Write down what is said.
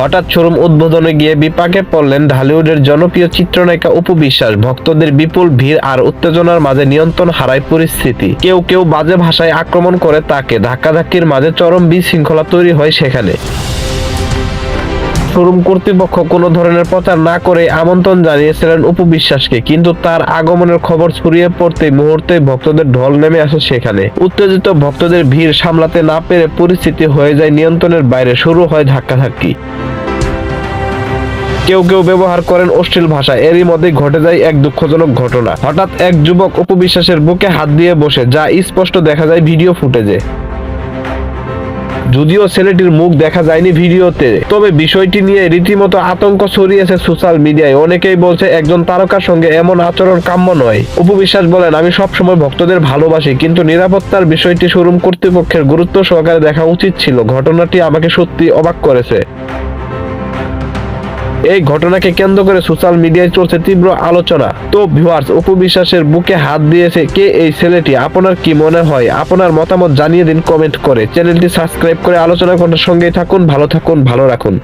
হঠাৎ শোরুম উদ্বোধনে গিয়ে বিপাকে পড়লেন ঢালিউডের জনপ্রিয় চিত্রনায়িকা অপু বিশ্বাস। ভক্তদের বিপুল ভিড় আর উত্তেজনার মাঝে নিয়ন্ত্রণ হারায় পরিস্থিতি। কেউ কেউ বাজে ভাষায় আক্রমণ করে তাকে। ধাক্কাধাক্কির মাঝে চরম বিশৃঙ্খলা তৈরি হয় সেখানে। শোরুম কর্তৃপক্ষ কোনো ধরনের প্রচার না করে আমন্ত্রণ জানিয়েছিলেন অপু বিশ্বাসকে, কিন্তু তার আগমনের খবর ছড়িয়ে পড়তে মুহূর্তে ভক্তদের ঢল নেমে আসে সেখানে। উত্তেজিত ভক্তদের ভিড় সামলাতে না পেরে পরিস্থিতি হয়ে যায় নিয়ন্ত্রণের বাইরে, শুরু হয় ধাক্কাধাক্কি। কেউ কেউ ব্যবহার করেন অশ্লীল ভাষা। এরই মধ্যে ঘটে যায় এক দুঃখজনক ঘটনা। হঠাৎ এক যুবক অপু বিশ্বাসের বুকে হাত দিয়ে বসে, যা স্পষ্ট দেখা যায় ভিডিও ফুটেজে। যদিও ছেলেটির মুখ দেখা যায়নি ভিডিওতে, তবে বিষয়টি নিয়ে রীতিমতো আতঙ্ক ছড়িয়েছে সোশ্যাল মিডিয়ায়। অনেকেই বলছে, একজন তারকার সঙ্গে এমন আচরণ কাম্য নয়। উপবিশ্বাস বলেন, আমি সবসময় ভক্তদের ভালোবাসি, কিন্তু নিরাপত্তার বিষয়টি শোরুম কর্তৃপক্ষের গুরুত্ব সহকারে দেখা উচিত ছিল। ঘটনাটি আমাকে সত্যি অবাক করেছে। এই ঘটনাকে কেন্দ্র করে সোশ্যাল মিডিয়ায় চলছে তীব্র আলোচনা। তো ভিউয়ার্স অপু বিশ্বাসের বুকে হাত দিয়েছে কে এই ছেলেটি? আপনার কি মনে হয়? আপনার মতামত জানিয়ে দিন কমেন্ট করে। চ্যানেলটি সাবস্ক্রাইব করে আলোচনা করার সঙ্গেই থাকুন, ভালো থাকুন, ভালো রাখুন।